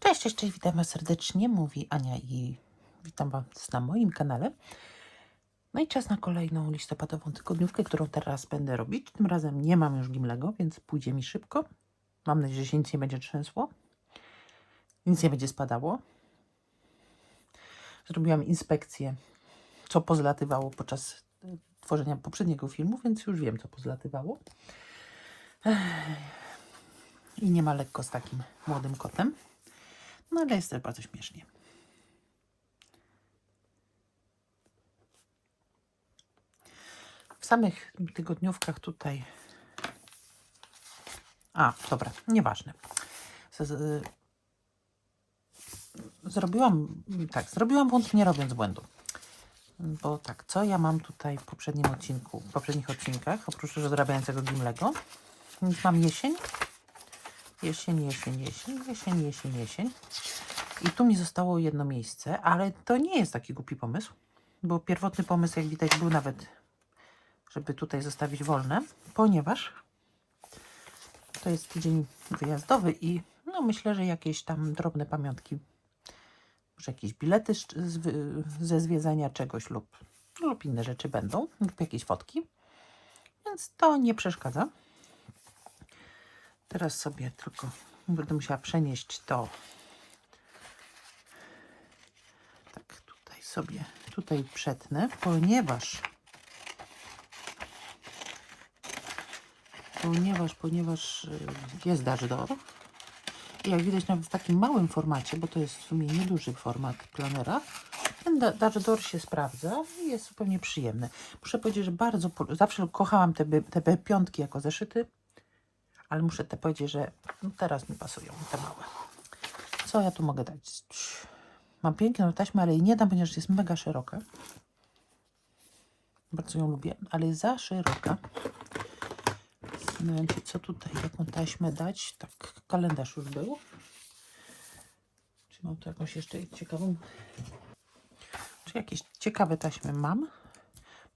Cześć, cześć, cześć, witam Was serdecznie, mówi Ania i witam Was na moim kanale. No i czas na kolejną listopadową tygodniówkę, którą teraz będę robić. Tym razem nie mam już Gimlego, więc pójdzie mi szybko. Mam nadzieję, że się nic nie będzie trzęsło. Nic nie będzie spadało. Zrobiłam inspekcję, co pozlatywało podczas tworzenia poprzedniego filmu, więc już wiem, co pozlatywało. Ech. I nie ma lekko z takim młodym kotem. No ale jest też bardzo śmiesznie. W samych tygodniówkach tutaj. A, dobra, nieważne. Zrobiłam, tak, zrobiłam błąd nie robiąc błędu. Bo tak, co ja mam tutaj w poprzednim odcinku, w poprzednich odcinkach, oprócz rozrabiającego Gimlego? Więc mam jesień, jesień, jesień, jesień, jesień, jesień, jesień. I tu mi zostało jedno miejsce, ale to nie jest taki głupi pomysł, bo pierwotny pomysł, jak widać, był nawet, żeby tutaj zostawić wolne, ponieważ to jest tydzień wyjazdowy i no myślę, że jakieś tam drobne pamiątki, może jakieś bilety ze zwiedzania czegoś lub, lub inne rzeczy będą, lub jakieś fotki, więc to nie przeszkadza. Teraz sobie tylko będę musiała przenieść to. Tak, tutaj sobie, tutaj przetnę, ponieważ ponieważ, ponieważ y, jest Door. I jak widać nawet w takim małym formacie, bo to jest w sumie nieduży format planera, ten Door się sprawdza i jest zupełnie przyjemny. Muszę powiedzieć, że bardzo, zawsze kochałam te, te piątki jako zeszyty, ale muszę te powiedzieć, że no teraz mi pasują te małe. Co ja tu mogę dać? Mam piękną taśmę, ale jej nie dam, ponieważ jest mega szeroka. Bardzo ją lubię, ale jest za szeroka. Zastanawiam się, co tutaj, jaką taśmę dać. Tak, kalendarz już był. Czy mam tu jakąś jeszcze ciekawą? Czy jakieś ciekawe taśmy mam?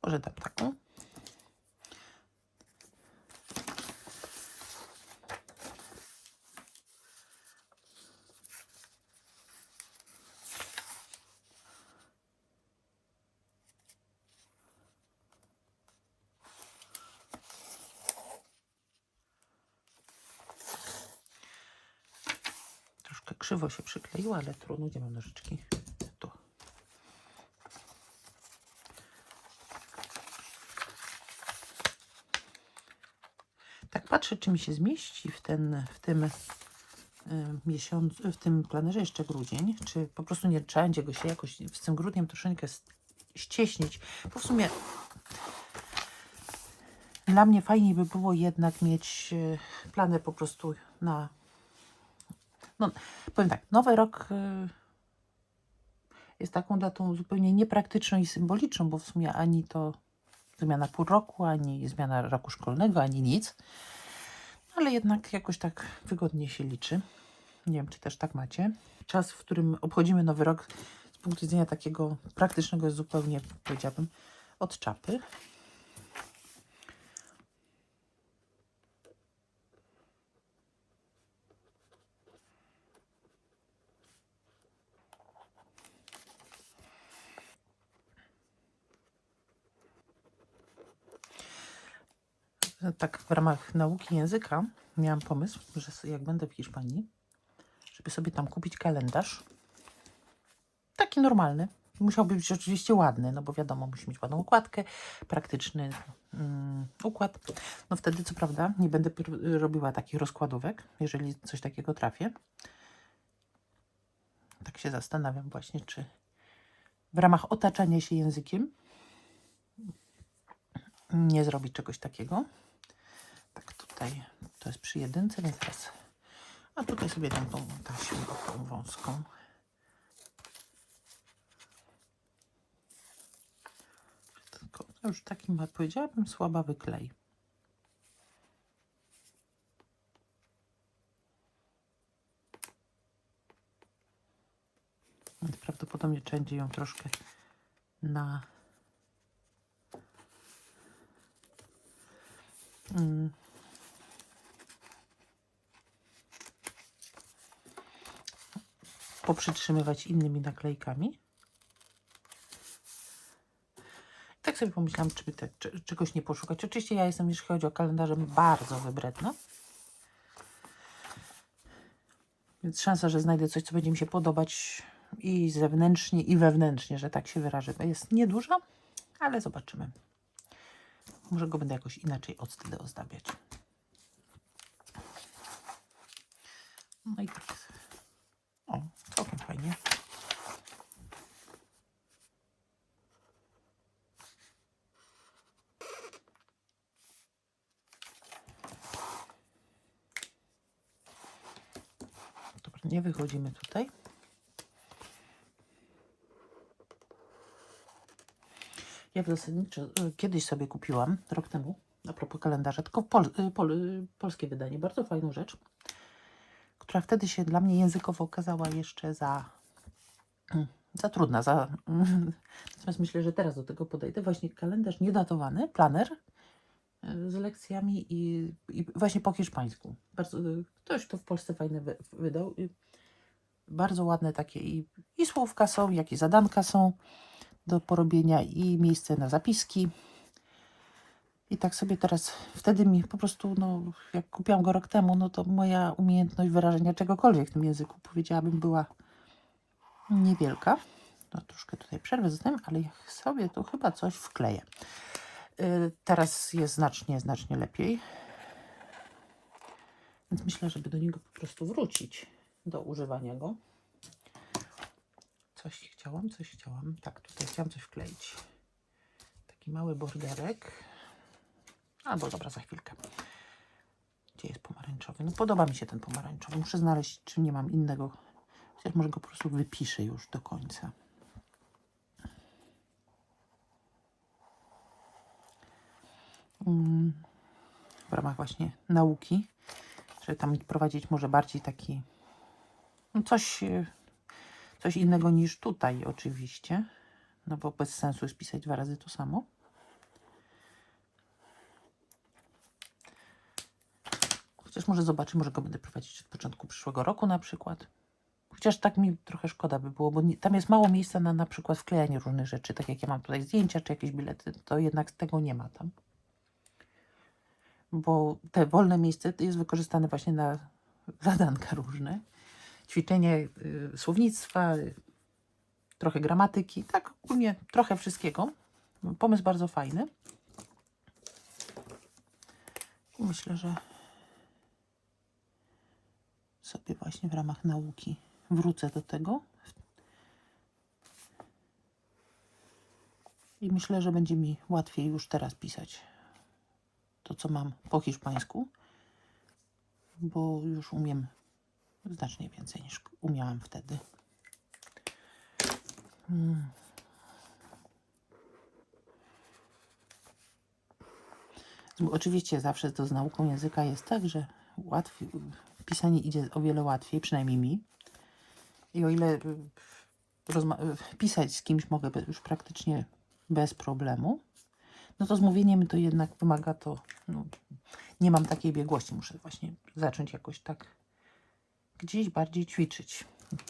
Może dam taką. Krzywo się przykleiła, ale trudno. Gdzie mam nożyczki? Tu. Tak patrzę, czy mi się zmieści w, ten, w tym y, miesiącu, w tym planerze jeszcze grudzień, czy po prostu nie trzeba będzie go się jakoś z tym grudniem troszeczkę ścieśnić, bo w sumie dla mnie fajniej by było jednak mieć y, planer po prostu na no, powiem tak, nowy rok y, jest taką datą zupełnie niepraktyczną i symboliczną, bo w sumie ani to zmiana pół roku, ani zmiana roku szkolnego, ani nic. Ale jednak jakoś tak wygodnie się liczy. Nie wiem, czy też tak macie. Czas, w którym obchodzimy nowy rok z punktu widzenia takiego praktycznego jest zupełnie, powiedziałabym, od czapy. Tak w ramach nauki języka miałam pomysł, że jak będę w Hiszpanii, żeby sobie tam kupić kalendarz. Taki normalny. Musiał być oczywiście ładny, no bo wiadomo, musi mieć ładną układkę, praktyczny mm, układ. No wtedy, co prawda, nie będę robiła takich rozkładówek, jeżeli coś takiego trafię. Tak się zastanawiam właśnie, czy w ramach otaczania się językiem nie zrobić czegoś takiego. Tutaj to jest przy jedynce, więc teraz. A tutaj sobie dam tą taśmę tą wąską. Tylko to już takim, powiedziałabym, słabawy klej. Więc prawdopodobnie będzie ją troszkę na mm, poprzytrzymywać innymi naklejkami. Tak sobie pomyślałam, czy te, czy, czegoś nie poszukać. Oczywiście ja jestem, jeśli chodzi o kalendarze, bardzo wybredna. Więc szansa, że znajdę coś, co będzie mi się podobać i zewnętrznie, i wewnętrznie, że tak się wyrażę, jest nieduża, ale zobaczymy. Może go będę jakoś inaczej od ozdabiać. No i tak. O, całkiem fajnie. Dobra, nie wychodzimy tutaj. Ja zasadniczo y, kiedyś sobie kupiłam, rok temu, a propos kalendarza, tylko pol, y, pol, y, polskie wydanie, bardzo fajną rzecz, która wtedy się dla mnie językowo okazała jeszcze za, mm, za trudna. Za, natomiast myślę, że teraz do tego podejdę. Właśnie kalendarz niedatowany, planer z lekcjami i, i właśnie po hiszpańsku. Bardzo, ktoś to w Polsce fajne wy, wydał. i Bardzo ładne takie i, i słówka są, jak i zadanka są do porobienia i miejsce na zapiski. I tak sobie teraz, wtedy mi po prostu, no, jak kupiłam go rok temu, no to moja umiejętność wyrażenia czegokolwiek w tym języku, powiedziałabym, była niewielka. No, troszkę tutaj przerwę zostałem, ale ja sobie tu chyba coś wkleję. Yy, teraz jest znacznie, znacznie lepiej. Więc myślę, żeby do niego po prostu wrócić, do używania go. Coś chciałam, coś chciałam. Tak, tutaj chciałam coś wkleić. Taki mały borderek. Albo dobra, za chwilkę. Gdzie jest pomarańczowy? No podoba mi się ten pomarańczowy. Muszę znaleźć, czy nie mam innego. Chociaż może go po prostu wypiszę już do końca. W ramach właśnie nauki, żeby tam prowadzić może bardziej taki no coś, e, coś innego niż tutaj oczywiście. No bo bez sensu jest pisać dwa razy to samo. Chociaż może zobaczę, może go będę prowadzić od początku przyszłego roku na przykład. Chociaż tak mi trochę szkoda by było, bo nie, tam jest mało miejsca na na przykład wklejanie różnych rzeczy, tak jak ja mam tutaj zdjęcia czy jakieś bilety, to jednak tego nie ma tam. Bo te wolne miejsce jest wykorzystane właśnie na zadanka różne. Ćwiczenie y, słownictwa, y, trochę gramatyki, tak ogólnie trochę wszystkiego. Pomysł bardzo fajny. I myślę, że sobie właśnie w ramach nauki wrócę do tego. I myślę, że będzie mi łatwiej już teraz pisać to, co mam po hiszpańsku, bo już umiem znacznie więcej niż umiałam wtedy. Hmm. Oczywiście zawsze to z nauką języka jest tak, że łatwiej, pisanie idzie o wiele łatwiej, przynajmniej mi. I o ile rozma- y, pisać z kimś mogę już praktycznie bez problemu, no to z mówieniem to jednak wymaga to, no, nie mam takiej biegłości, muszę właśnie zacząć jakoś tak gdzieś bardziej ćwiczyć.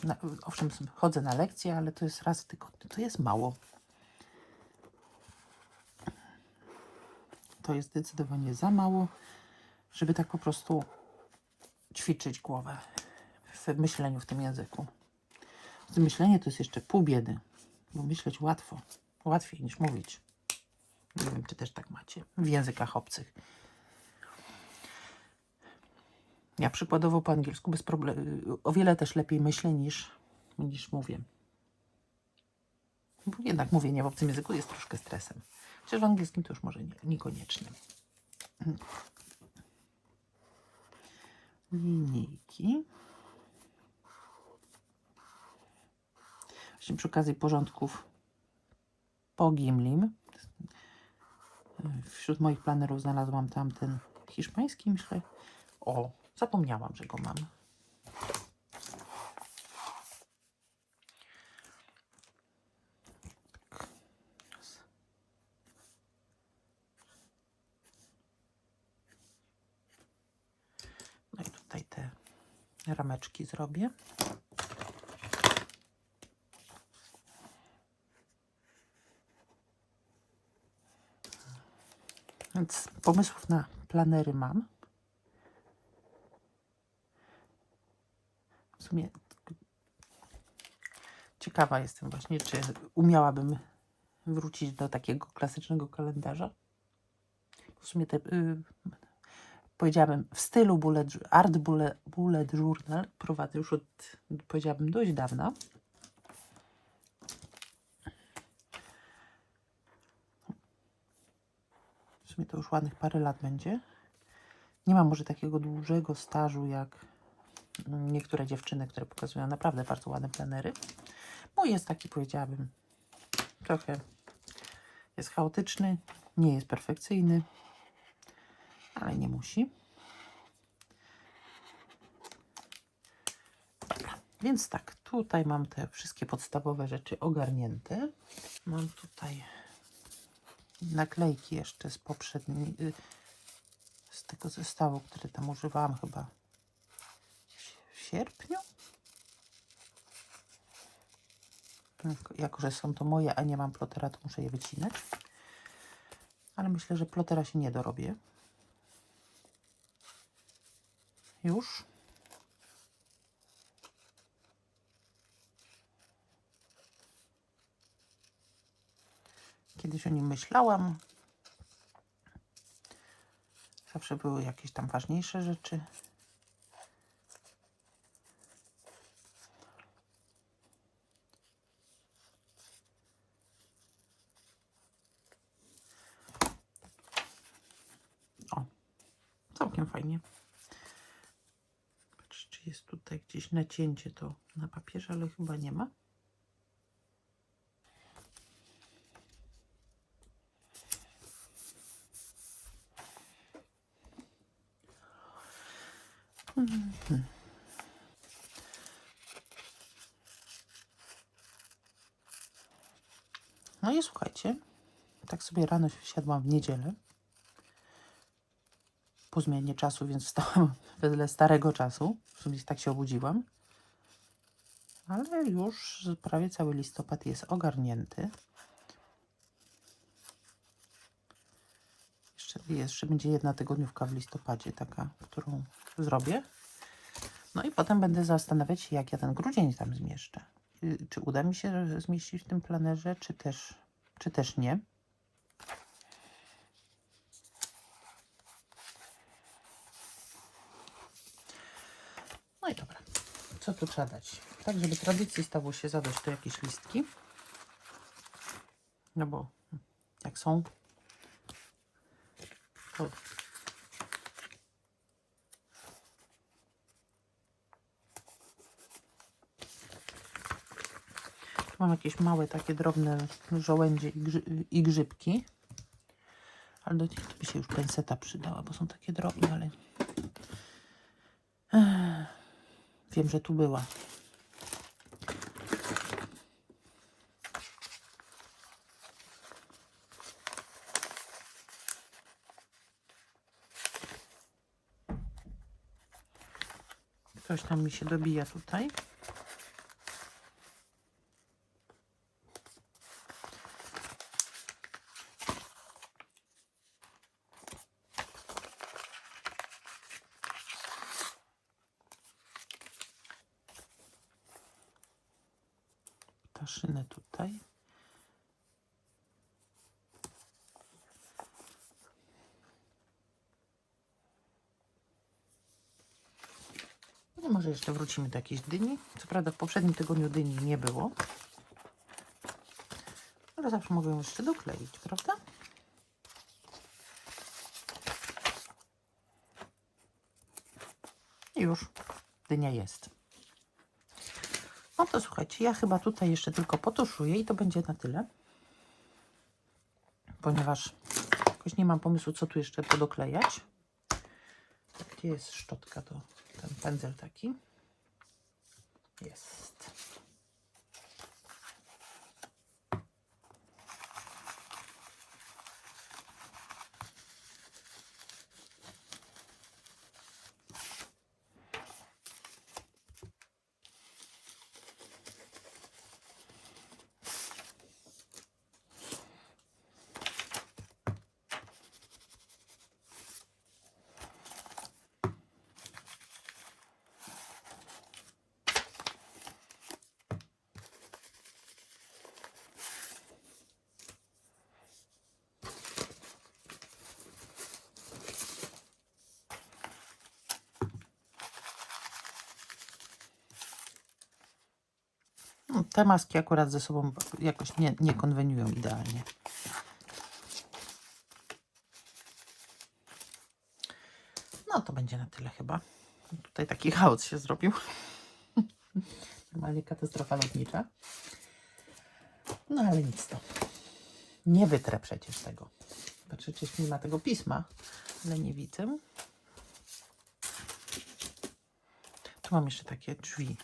Na, owszem, chodzę na lekcje, ale to jest raz w tygodniu, to jest mało. To jest zdecydowanie za mało, żeby tak po prostu ćwiczyć głowę w myśleniu w tym języku. Z Myślenie to jest jeszcze pół biedy, bo myśleć łatwo, łatwiej niż mówić. Nie wiem, czy też tak macie w językach obcych. Ja przykładowo po angielsku bez problemu, o wiele też lepiej myślę niż, niż mówię. Bo jednak mówienie w obcym języku jest troszkę stresem. Chociaż w angielskim to już może nie, niekoniecznie. Linijki. Właśnie przy okazji porządków po Gimlim. Wśród moich planerów znalazłam tam ten hiszpański, myślę. O, zapomniałam, że go mam. No i tutaj te rameczki zrobię. Więc pomysłów na planery mam. W sumie ciekawa jestem właśnie, czy umiałabym wrócić do takiego klasycznego kalendarza. W sumie te, y, powiedziałabym, w stylu bullet, art bullet, bullet journal prowadzę już od, powiedziałabym, dość dawna. Sumie to już ładnych parę lat będzie. Nie mam może takiego dużego stażu jak niektóre dziewczyny, które pokazują naprawdę bardzo ładne planery. Mój jest taki, powiedziałabym, trochę jest chaotyczny, nie jest perfekcyjny, ale nie musi. Więc tak, tutaj mam te wszystkie podstawowe rzeczy ogarnięte. Mam tutaj naklejki jeszcze z poprzedniej, y, z tego zestawu, który tam używałam chyba w sierpniu. Jak- Jako, że są to moje, a nie mam plotera, to muszę je wycinać. Ale myślę, że plotera się nie dorobię. Już. Kiedyś o nim myślałam. Zawsze były jakieś tam ważniejsze rzeczy. O, całkiem fajnie. Patrz, czy jest tutaj gdzieś nacięcie to na papierze, ale chyba nie ma. No i słuchajcie, tak sobie rano siadłam w niedzielę po zmianie czasu, więc wstałam wedle starego czasu. W sumie tak się obudziłam. Ale już prawie cały listopad jest ogarnięty. Jeszcze, będzie jedna tygodniówka w listopadzie, taka, którą zrobię. No i potem będę zastanawiać się, jak ja ten grudzień tam zmieszczę. Y, Czy uda mi się zmieścić w tym planerze, czy też, czy też nie. No i dobra. Co tu trzeba dać? Tak, żeby tradycji stało się zadać tu jakieś listki. No bo jak są, to Tu mam jakieś małe, takie drobne żołędzie i, grzy, i grzybki. Ale do nich by się już penseta przydała, bo są takie drobne, ale... Ech, Wiem, że tu była. Ktoś tam mi się dobija tutaj. Ptaszynę tutaj. No może jeszcze wrócimy do jakiejś dyni. Co prawda w poprzednim tygodniu dyni nie było. Ale zawsze mogę ją jeszcze dokleić, prawda? I już dynia jest. No to słuchajcie, ja chyba tutaj jeszcze tylko potuszuję i to będzie na tyle. Ponieważ jakoś nie mam pomysłu, co tu jeszcze podoklejać. Gdzie jest szczotka, to ten pędzel taki. Jest. Te maski akurat ze sobą jakoś nie, nie konweniują idealnie. No to będzie na tyle chyba. Tutaj taki chaos się zrobił. Normalnie katastrofa lotnicza. No ale nic to. Nie wytrę przecież tego. Patrzę, czy nie ma tego pisma, ale nie widzę. Tu mam jeszcze takie drzwi.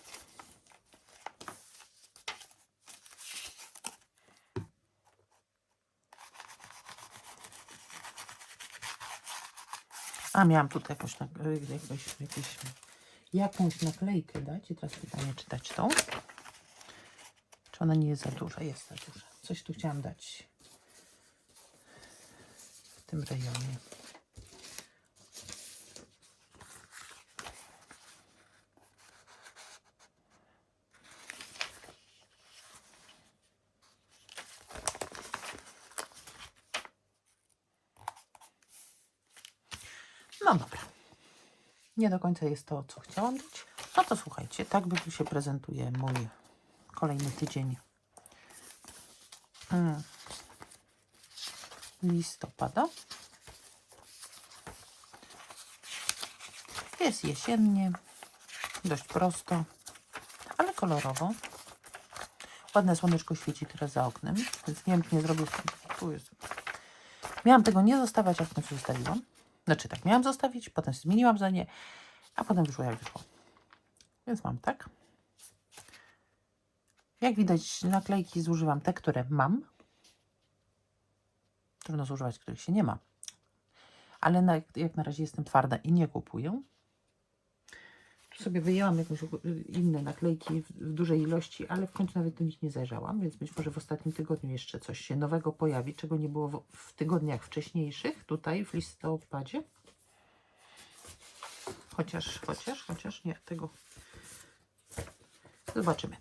A, miałam tutaj jakąś, jakąś, jakieś, jakąś naklejkę dać. I teraz pytanie, czy dać tą? Czy ona nie jest za duża? Jest za duża. Coś tu chciałam dać w tym rejonie. No dobra. Nie do końca jest to, co chciałam dać. No to słuchajcie, tak by się prezentuje mój kolejny tydzień mm, listopada. Jest jesiennie, dość prosto, ale kolorowo. Ładne słoneczko świeci teraz za oknem, więc nie wiem, czy nie zrobię... Tu jest. Miałam tego nie zostawiać, jak w końcu zostawiłam. Znaczy tak, miałam zostawić, potem zmieniłam zdanie, a potem wyszło jak wyszło. Więc mam tak. Jak widać, naklejki zużywam te, które mam. Trudno zużywać, których się nie ma. Ale na, jak na razie jestem twarda i nie kupuję. Sobie wyjęłam jakieś inne naklejki w, dużej ilości, ale w końcu nawet do nich nie zajrzałam, więc być może w ostatnim tygodniu jeszcze coś się nowego pojawi, czego nie było w, tygodniach wcześniejszych, tutaj w listopadzie. Chociaż, chociaż, chociaż nie, tego zobaczymy.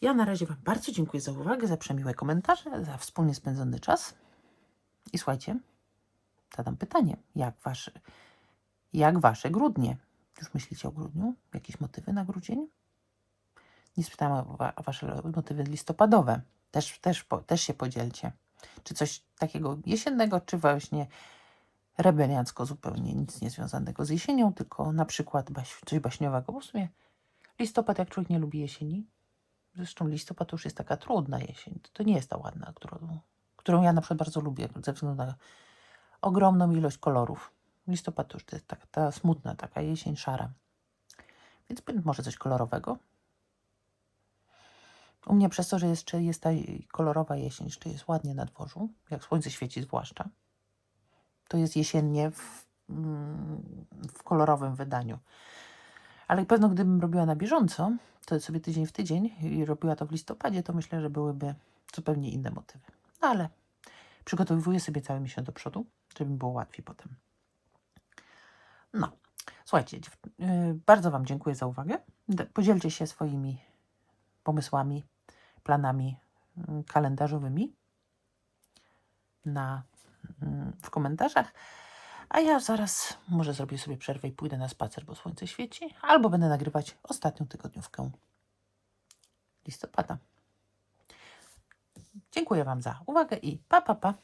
Ja na razie Wam bardzo dziękuję za uwagę, za przemiłe komentarze, za wspólnie spędzony czas. I słuchajcie, zadam pytanie, jak wasze, jak wasze grudnie? Już myślicie o grudniu? Jakieś motywy na grudzień? Nie spytałam o, wa- o wasze motywy listopadowe. Też, też, też się podzielcie. Czy coś takiego jesiennego, czy właśnie rebeliancko zupełnie nic nie związanego z jesienią, tylko na przykład baś, coś baśniowego. Bo w sumie listopad, jak człowiek nie lubi jesieni, zresztą listopad to już jest taka trudna jesień. To, to nie jest ta ładna, którą, którą ja na przykład bardzo lubię, ze względu na ogromną ilość kolorów. Listopad to już to jest taka, ta smutna, taka jesień szara. Więc może coś kolorowego. U mnie przez to, że jeszcze jest ta kolorowa jesień, jeszcze jest ładnie na dworzu, jak słońce świeci zwłaszcza, to jest jesiennie w, mm, w kolorowym wydaniu. Ale pewno gdybym robiła na bieżąco, to sobie tydzień w tydzień i robiła to w listopadzie, to myślę, że byłyby zupełnie inne motywy. No ale przygotowuję sobie cały miesiąc do przodu, żeby było łatwiej potem. No, słuchajcie, yy, bardzo Wam dziękuję za uwagę. Podzielcie się swoimi pomysłami, planami mm, kalendarzowymi na, mm, w komentarzach. A ja zaraz może zrobię sobie przerwę i pójdę na spacer, bo słońce świeci, albo będę nagrywać ostatnią tygodniówkę listopada. Dziękuję Wam za uwagę i pa, pa, pa.